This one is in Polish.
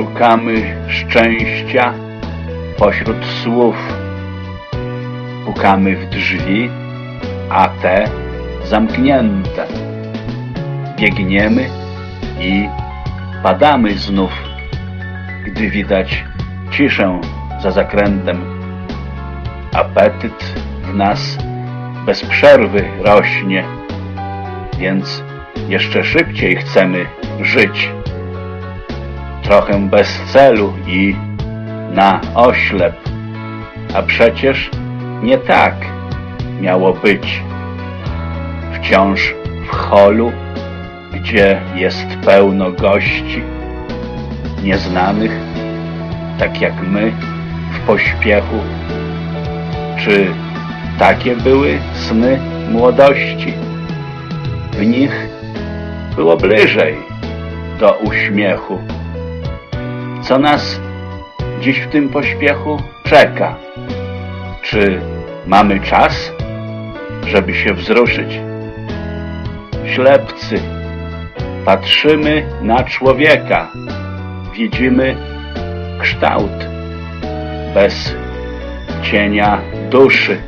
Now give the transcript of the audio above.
Szukamy szczęścia pośród słów. Pukamy w drzwi, a te zamknięte. Biegniemy i padamy znów, gdy widać ciszę za zakrętem. Apetyt w nas bez przerwy rośnie, więc jeszcze szybciej chcemy żyć. Trochę bez celu i na oślep, a przecież nie tak miało być. Wciąż w holu, gdzie jest pełno gości, nieznanych, tak jak my, w pośpiechu. Czy takie były sny młodości? W nich było bliżej do uśmiechu. Co nas dziś w tym pośpiechu czeka? Czy mamy czas, żeby się wzruszyć? Ślepcy, patrzymy na człowieka, widzimy kształt bez cienia duszy.